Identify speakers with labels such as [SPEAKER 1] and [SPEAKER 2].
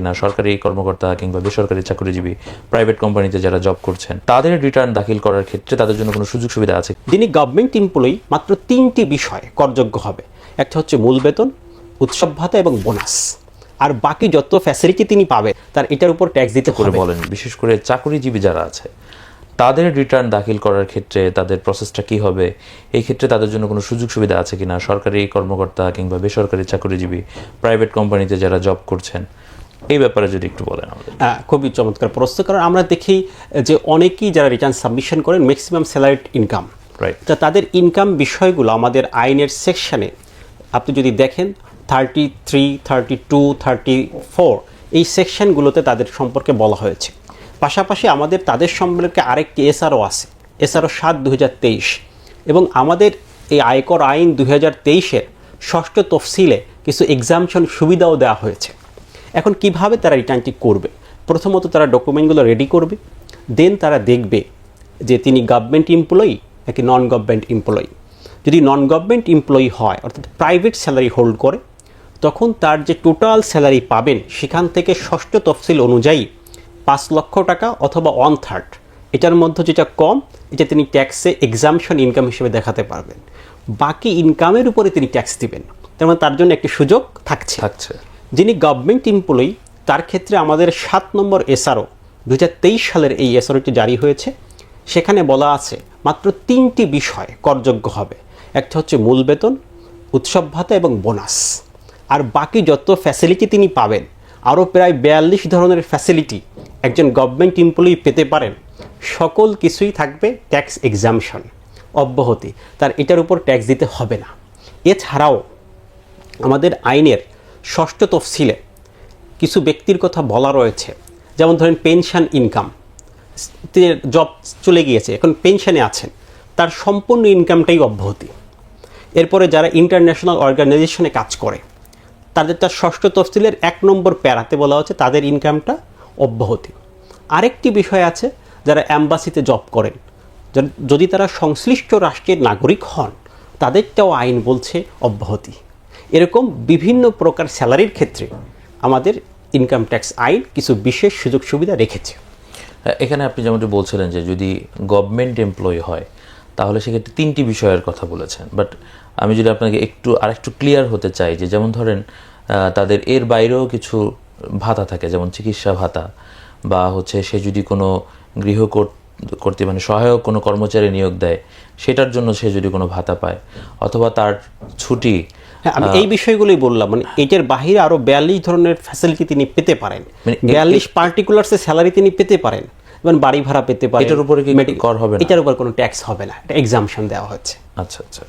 [SPEAKER 1] কিনা সরকারি কর্মকর্তা কিংবা বেসরকারি চাকরিজীবী প্রাইভেট কোম্পানিতে যারা জব করছেন তাদের রিটার্ন দাখিল করার ক্ষেত্রে তাদের জন্য কোনো সুযোগ সুবিধা আছে?
[SPEAKER 2] যিনি গভর্নমেন্ট এমপ্লয়ি মাত্র তিনটি বিষয় করযোগ্য হবে। একটা হচ্ছে মূল বেতন উৎসব ভাতা এবং বোনাস আর বাকি যত ফ্যাসিলিটি তিনি পাবে তার এটার উপর ট্যাক্স দিতে
[SPEAKER 1] করে বলেন বিশেষ করে চাকরিজীবী যারা আছে তাদের রিটার্ন দাখিল করার ক্ষেত্রে তাদের প্রসেসটা কি হবে? এই ক্ষেত্রে তাদের জন্য কোনো সুযোগ সুবিধা আছে কিনা? সরকারি কর্মকর্তা কিংবা বেসরকারি চাকরিজীবী প্রাইভেট কোম্পানিতে যারা জব করছেন এই ব্যাপারে যদি একটু বলেন
[SPEAKER 2] খুবই চমৎকার প্রশ্ন কারণ আমরা দেখি যে অনেকেই যারা রিটার্ন সাবমিশন করেন ম্যাক্সিমাম স্যালারিড ইনকাম
[SPEAKER 1] রাইট
[SPEAKER 2] তা তাদের ইনকাম বিষয়গুলো আমাদের আইনের সেকশনে আপনি যদি দেখেন thirty three thirty two thirty four এই সেকশনগুলোতে তাদের সম্পর্কে বলা হয়েছে। পাশাপাশি আমাদের তাদের সম্পর্কে আরেকটি এসআরও আছে এসআরও সাত দু এবং আমাদের এই আয়কর আইন দু হাজার তেইশের ষষ্ঠ তফসিলে কিছু এক্সামশন সুবিধাও দেওয়া হয়েছে। এখন কীভাবে তারা রিটার্নটি করবে? প্রথমত তারা ডকুমেন্টগুলো রেডি করবে দেন তারা দেখবে যে তিনি গভর্নমেন্ট এমপ্লয়ি নাকি নন গভর্নমেন্ট এমপ্লয়ি যদি নন গভর্নমেন্ট এমপ্লয়ি হয়, অর্থাৎ প্রাইভেট স্যালারি হোল্ড করে, তখন তার যে টোটাল স্যালারি পাবেন, সেখান থেকে ষষ্ঠ তফসিল অনুযায়ী পাঁচ লক্ষ টাকা অথবা ওয়ান থার্ড এটার মধ্যে যেটা কম, এটা তিনি ট্যাক্সে এক্সামশন ইনকাম হিসেবে দেখাতে পারবেন। বাকি ইনকামের উপরে তিনি ট্যাক্স দিবেন। তার মানে তার জন্য একটি সুযোগ থাকছে।
[SPEAKER 1] থাকছে।
[SPEAKER 2] যিনি গভর্নমেন্ট এমপ্লয়ি তার ক্ষেত্রে আমাদের সাত নম্বর এসআরও দু হাজার তেইশ সালের এই এসআরওটি জারি হয়েছে। সেখানে বলা আছে, মাত্র তিনটি বিষয় করযোগ্য হবে। একটা হচ্ছে মূল বেতন, উৎসব ভাতা এবং বোনাস। আর বাকি যত ফ্যাসিলিটি তিনি পাবেন, আরও প্রায় বিয়াল্লিশ ধরনের ফ্যাসিলিটি একজন গভর্নমেন্ট এমপ্লয়ি পেতে পারেন। সকল কিছুই থাকবে ট্যাক্স এক্সামশন অব্যাহতি। তার এটার উপর ট্যাক্স দিতে হবে না। এছাড়াও আমাদের আইনের ষষ্ঠ তফসিলে কিছু ব্যক্তির কথা বলা রয়েছে। যেমন ধরেন পেনশন ইনকাম। জব চলে গিয়েছে, এখন পেনশনে আছেন। তার সম্পূর্ণ ইনকামটাই অব্যাহতি। এরপরে যারা ইন্টারন্যাশনাল অর্গানাইজেশনে কাজ করে, তাদের তার ষষ্ঠ তফসিলের এক নম্বর প্যারাতে বলা হচ্ছে তাদের ইনকামটা অব্যাহতি। আরেকটি বিষয় আছে, যারা অ্যাম্বাসিতে জব করেন যদি তারা সংশ্লিষ্ট রাষ্ট্রের নাগরিক হন, তাদেরটাও আইন বলছে অব্যাহতি। এরকম বিভিন্ন প্রকার স্যালারির ক্ষেত্রে আমাদের ইনকাম ট্যাক্স আইন কিছু বিশেষ সুযোগ সুবিধা রেখেছে।
[SPEAKER 1] এখানে আপনি যেমনটি বলছিলেন যে যদি গভর্নমেন্ট এমপ্লয়ি হয়, তাহলে সেক্ষেত্রে তিনটি বিষয়ের কথা বলেছেন। বাট আমি যদি আপনাকে একটু, আরেকটু ক্লিয়ার হতে চাই যে যেমন ধরেন তাদের এর বাইরেও কিছু ভাতা থাকে, যেমন চিকিৎসা ভাতা, বা হচ্ছে সে যদি কোনো গৃহ কর- কর্তৃ মানে সহায়ক কোনো কর্মচারী নিয়োগ দেয়, সেটার জন্য সে যদি কোনো ভাতা পায়, অথবা তার ছুটি
[SPEAKER 2] আমি এই বিষয়গুলোই বললাম মানে এটার বাহিরে আরও বিয়াল্লিশ ধরনের ফ্যাসিলিটি তিনি পেতে পারেন।
[SPEAKER 1] মানে
[SPEAKER 2] বিয়াল্লিশ পার্টিকুলার্সের স্যালারি তিনি পেতে পারেন। যেমন বাড়ি ভাড়া পেতে পারেন
[SPEAKER 1] এটার উপরে কি কর হবে
[SPEAKER 2] এটার উপর কোনো ট্যাক্স হবে না এটা এক্সামশন দেওয়া হচ্ছে।
[SPEAKER 1] আচ্ছা আচ্ছা।